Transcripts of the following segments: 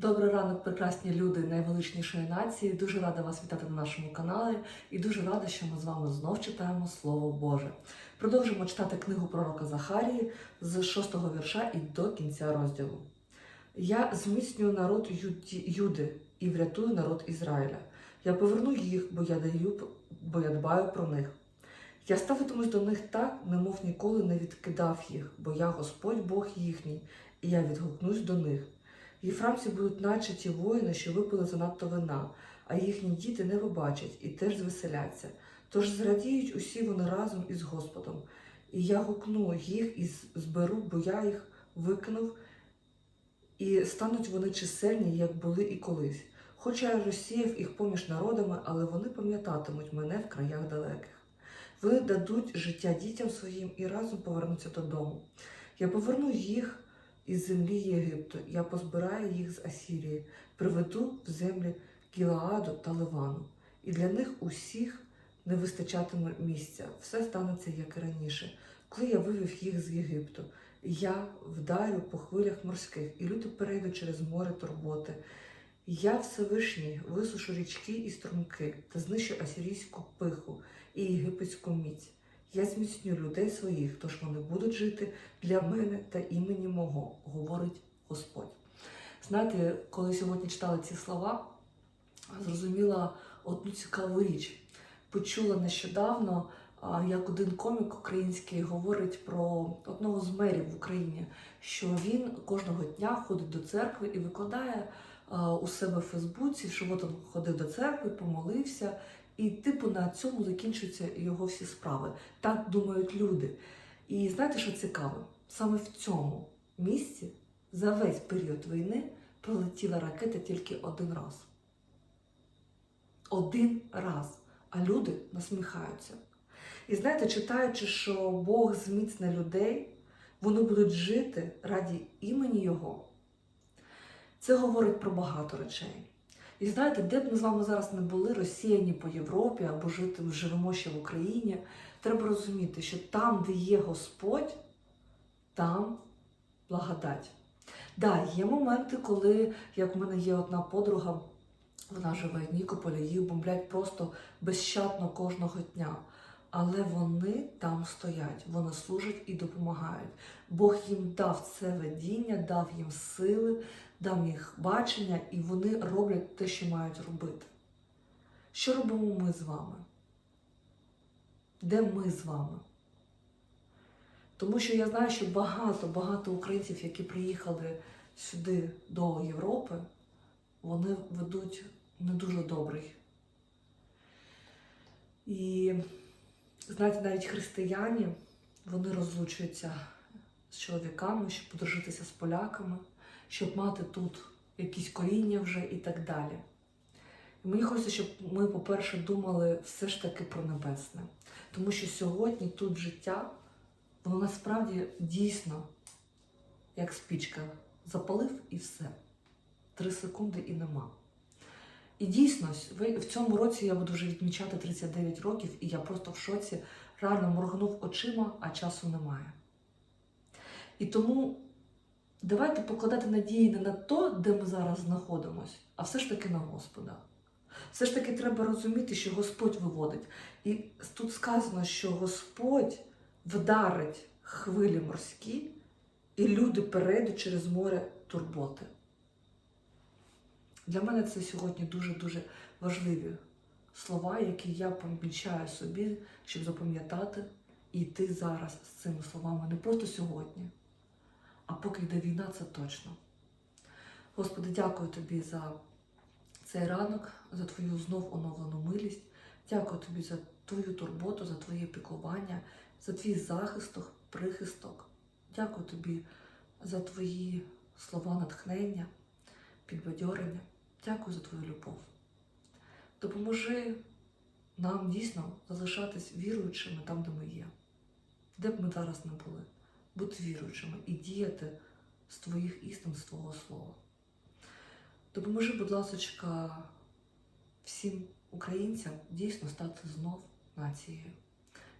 Добрий ранок, прекрасні люди найвеличнішої нації. Дуже рада вас вітати на нашому каналі і дуже рада, що ми з вами знов читаємо Слово Боже. Продовжимо читати книгу пророка Захарії з 6 вірша і до кінця розділу. Я зміцнюю народ Юди і врятую народ Ізраїля. Я поверну їх, бо я даю, бо я дбаю про них. Я ставитимусь до них так, немов ніколи не відкидав їх, бо я Господь Бог їхній, і я відгукнусь до них. Єфрамці будуть наче ті воїни, що випили занадто вина, а їхні діти не побачать і теж звеселяться. Тож зрадіють усі вони разом із Господом. І я гукну їх і зберу, бо я їх викинув, і стануть вони чисельні, як були і колись. Хоча я розсіяв їх поміж народами, але вони пам'ятатимуть мене в краях далеких. Вони дадуть життя дітям своїм і разом повернуться додому. Я поверну їх із землі Єгипту, я позбираю їх з Асірії, приведу в землі Гілааду та Ливану. І для них усіх не вистачатиме місця. Все станеться як і раніше. Коли я вивів їх з Єгипту, я вдарю по хвилях морських, і люди перейдуть через море турботи. Я Всевишній висушу річки і струмки та знищу асирійську пиху і єгипетську міць. Я зміцню людей своїх, тож вони будуть жити для мене та імені мого, говорить Господь. Знаєте, коли сьогодні читала ці слова, зрозуміла одну цікаву річ. Почула нещодавно, як один комік український говорить про одного з мерів в Україні, що він кожного дня ходить до церкви і викладає у себе в Фейсбуці, що от він ходив до церкви, помолився, і типу на цьому закінчуються його всі справи. Так думають люди. І знаєте, що цікаво? Саме в цьому місці за весь період війни прилетіла ракета тільки один раз. Один раз. А люди насміхаються. І знаєте, читаючи, що Бог зміцне людей, вони будуть жити раді імені Його. Це говорить про багато речей. І знаєте, де б ми з вами зараз не були розсіяні по Європі або жити живемо ще в Україні, треба розуміти, що там, де є Господь, там благодать. Да, є моменти, коли, як в мене є одна подруга, вона живе в Нікополі, їх бомблять просто безщадно кожного дня. Але вони там стоять, вони служать і допомагають. Бог їм дав це видіння, дав їм сили, дав їх бачення, і вони роблять те, що мають робити. Що робимо ми з вами? Де ми з вами? Тому що я знаю, що багато, багато українців, які приїхали сюди до Європи, вони ведуть не дуже добрий. І знаєте, навіть християні вони розлучуються з чоловіками, щоб подружитися з поляками, щоб мати тут якісь коріння вже і так далі. І мені хочеться, щоб ми, по-перше, думали все ж таки про небесне. Тому що сьогодні тут життя, воно насправді дійсно як спічка. Запалив і все. Три секунди і нема. І дійсно, в цьому році я буду вже відмічати 39 років, і я просто в шоці реально моргнув очима, а часу немає. І тому давайте покладати надії не на то, де ми зараз знаходимося, а все ж таки на Господа. Все ж таки треба розуміти, що Господь виводить. І тут сказано, що Господь вдарить хвилі морські, і люди перейдуть через море турботи. Для мене це сьогодні дуже-дуже важливі слова, які я помічаю собі, щоб запам'ятати і йти зараз з цими словами не просто сьогодні, поки йде війна, це точно. Господи, дякую тобі за цей ранок, за твою знов оновлену милість. Дякую тобі за твою турботу, за твоє піклування, за твій захисток, прихисток. Дякую тобі за твої слова натхнення, підбадьорення. Дякую за твою любов. Допоможи нам дійсно залишатись віруючими там, де ми є. Де б ми зараз не були, бути віруючими і діяти з твоїх істин, з твого слова. Допоможи, будь ласка, всім українцям дійсно стати знов нацією,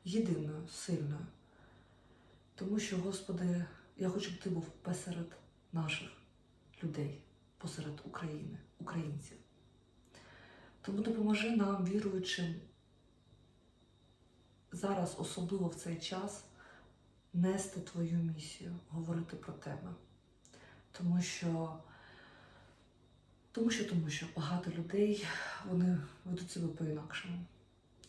єдиною, сильною. Тому що, Господи, я хочу, щоб ти був посеред наших людей. посеред України, українців. Тому допоможи нам, віруючим, зараз, особливо в цей час, нести твою місію, говорити про тебе. Тому що, тому що, тому що багато людей вони ведуть себе по-інакшому.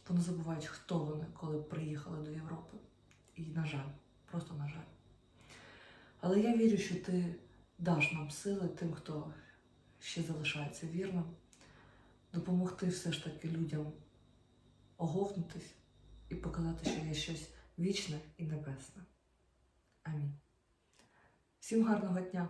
Вони забувають, хто вони, коли приїхали до Європи. І, на жаль, просто на жаль. Але я вірю, що ти даш нам сили тим, хто ще залишається вірним, допомогти все ж таки людям оговнутись і показати, що є щось вічне і небесна. Амінь. Всім гарного дня!